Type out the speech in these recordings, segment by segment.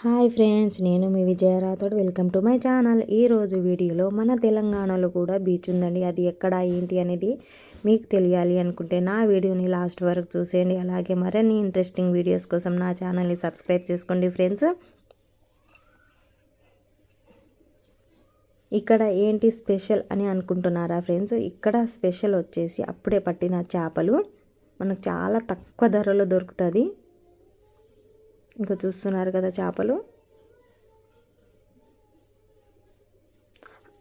Hi friends నేను మీ Vijaya Rathod welcome to my channel. ఈరోజు వీడియోలో మన తెలంగాణలో కూడా బీచ్ ఉందండి. అది ఎక్కడ ఏంటి అనేది మీకు తెలియాలి అనుకుంటే నా వీడియోని లాస్ట్ వరకు చూసేయండి. అలాగే మరిన్ని ఇంట్రెస్టింగ్ వీడియోస్ కోసం నా ఛానల్ని సబ్స్క్రైబ్ చేసుకోండి ఫ్రెండ్స్. ఇక్కడ ఏంటి స్పెషల్ అని అనుకుంటున్నారా ఫ్రెండ్స్? ఇక్కడ స్పెషల్ వచ్చేసి అప్పుడే పట్టిన చేపలు. మనకు చాలా తక్కువ ధరలో దొరుకుతుంది. ఇంకా చూస్తున్నారు కదా చేపలు.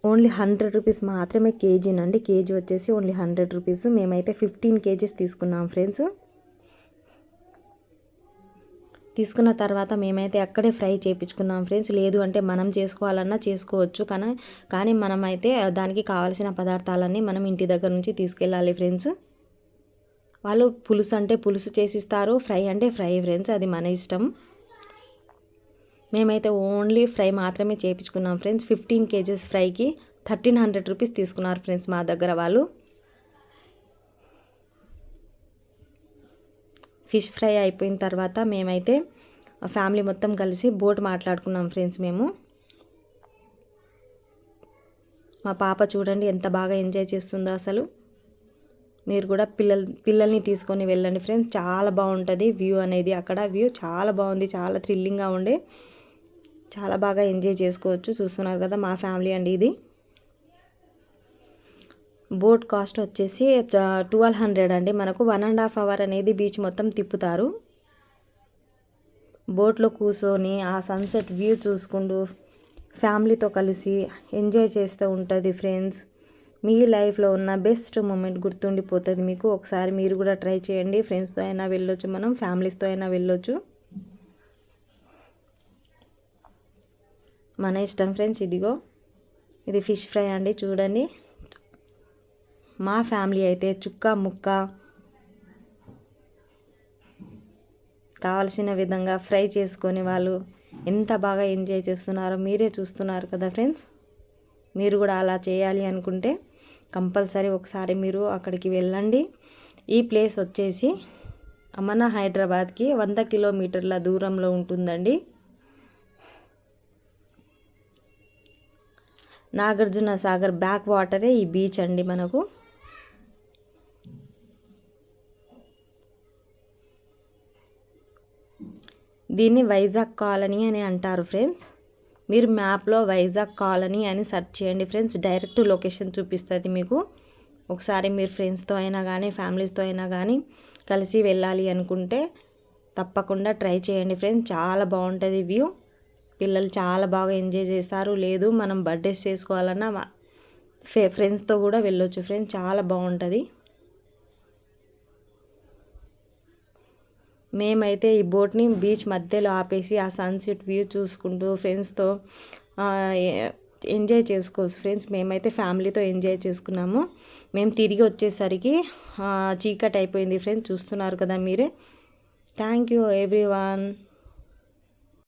ఓన్లీ హండ్రెడ్ రూపీస్ మాత్రమే కేజీనండి కేజీ వచ్చేసి ఓన్లీ హండ్రెడ్ రూపీస్. మేమైతే ఫిఫ్టీన్ కేజీస్ తీసుకున్నాం ఫ్రెండ్స్. తీసుకున్న తర్వాత మేమైతే అక్కడే ఫ్రై చేయించుకున్నాం ఫ్రెండ్స్. లేదు అంటే మనం చేసుకోవాలన్నా చేసుకోవచ్చు. కానీ కానీ మనమైతే దానికి కావాల్సిన పదార్థాలన్నీ మనం ఇంటి దగ్గర నుంచి తీసుకెళ్ళాలి ఫ్రెండ్స్. వాళ్ళు పులుసు అంటే పులుసు చేసిస్తారు ఫ్రై అంటే ఫ్రై ఫ్రెండ్స్ అది మన ఇష్టం. మేమైతే ఓన్లీ ఫ్రై మాత్రమే చేయించుకున్నాం ఫ్రెండ్స్. ఫిఫ్టీన్ కేజెస్ ఫ్రైకి థర్టీన్ హండ్రెడ్ రూపీస్ తీసుకున్నారు ఫ్రెండ్స్ మా దగ్గర వాళ్ళు. ఫిష్ ఫ్రై అయిపోయిన తర్వాత మేమైతే ఫ్యామిలీ మొత్తం కలిసి బోట్ మాట్లాడుకున్నాం ఫ్రెండ్స్ మేము. మా పాప చూడండి ఎంత బాగా ఎంజాయ్ చేస్తుందో అసలు. మీరు కూడా పిల్లల పిల్లల్ని తీసుకొని వెళ్ళండి ఫ్రెండ్స్. చాలా బాగుంటుంది వ్యూ అనేది అక్కడ. వ్యూ చాలా బాగుంది చాలా థ్రిల్లింగ్గా ఉండే. చాలా బాగా ఎంజాయ్ చేసుకోవచ్చు. చూస్తున్నారు కదా మా ఫ్యామిలీ అండి ఇది. బోట్ కాస్ట్ వచ్చేసి ట్వెల్వ్ హండ్రెడ్ అండి. మనకు వన్ అండ్ హాఫ్ అవర్ అనేది బీచ్ మొత్తం తిప్పుతారు. బోట్లో కూర్చొని ఆ సన్సెట్ వ్యూ చూసుకుంటూ ఫ్యామిలీతో కలిసి ఎంజాయ్ చేస్తూ ఉంటుంది ఫ్రెండ్స్. మీ లైఫ్లో ఉన్న బెస్ట్ మూమెంట్ గుర్తుండిపోతుంది మీకు. ఒకసారి మీరు కూడా ట్రై చేయండి. ఫ్రెండ్స్తో అయినా వెళ్ళొచ్చు మనం ఫ్యామిలీస్తో అయినా వెళ్ళొచ్చు. మన ఇష్టం ఫ్రెండ్స్ ఇదిగో. ఇది ఫిష్ ఫ్రై అండి చూడండి. మా ఫ్యామిలీ అయితే చుక్క ముక్క కావలసిన విధంగా ఫ్రై చేసుకొని వాళ్ళు ఎంత బాగా ఎంజాయ్ చేస్తున్నారో మీరే చూస్తున్నారు కదా ఫ్రెండ్స్. మీరు కూడా అలా చేయాలి అనుకుంటే కంపల్సరీ ఒకసారి మీరు అక్కడికి వెళ్ళండి. ఈ ప్లేస్ వచ్చేసి మన హైదరాబాద్కి వంద కిలోమీటర్ల దూరంలో ఉంటుందండి. నాగార్జున సాగర్ బ్యాక్ వాటరే ఈ బీచ్ అండి మనకు. దీన్ని వైజాగ్ కాలనీ అని అంటారు ఫ్రెండ్స్. మీరు మ్యాప్లో వైజాగ్ కాలనీ అని సెర్చ్ చేయండి ఫ్రెండ్స్. డైరెక్ట్ లొకేషన్ చూపిస్తుంది మీకు. ఒకసారి మీరు ఫ్రెండ్స్తో అయినా కానీ ఫ్యామిలీస్తో అయినా కానీ కలిసి వెళ్ళాలి అనుకుంటే తప్పకుండా ట్రై చేయండి ఫ్రెండ్స్. చాలా బాగుంటుంది వ్యూ. పిల్లలు చాలా బాగా ఎంజాయ్ చేస్తారు. లేదు మనం బర్త్డేస్ చేసుకోవాలన్నా ఫే ఫ్రెండ్స్తో కూడా వెళ్ళొచ్చు ఫ్రెండ్స్. చాలా బాగుంటుంది. మేమైతే ఈ బోట్ని బీచ్ మధ్యలో ఆపేసి ఆ సన్సెట్ వ్యూ చూసుకుంటూ ఫ్రెండ్స్తో ఎంజాయ్ చేసుకోవచ్చు. ఫ్రెండ్స్ మేమైతే ఫ్యామిలీతో ఎంజాయ్ చేసుకున్నాము. మేము తిరిగి వచ్చేసరికి చీకట్ అయిపోయింది ఫ్రెండ్స్ చూస్తున్నారు కదా మీరే. Thank you every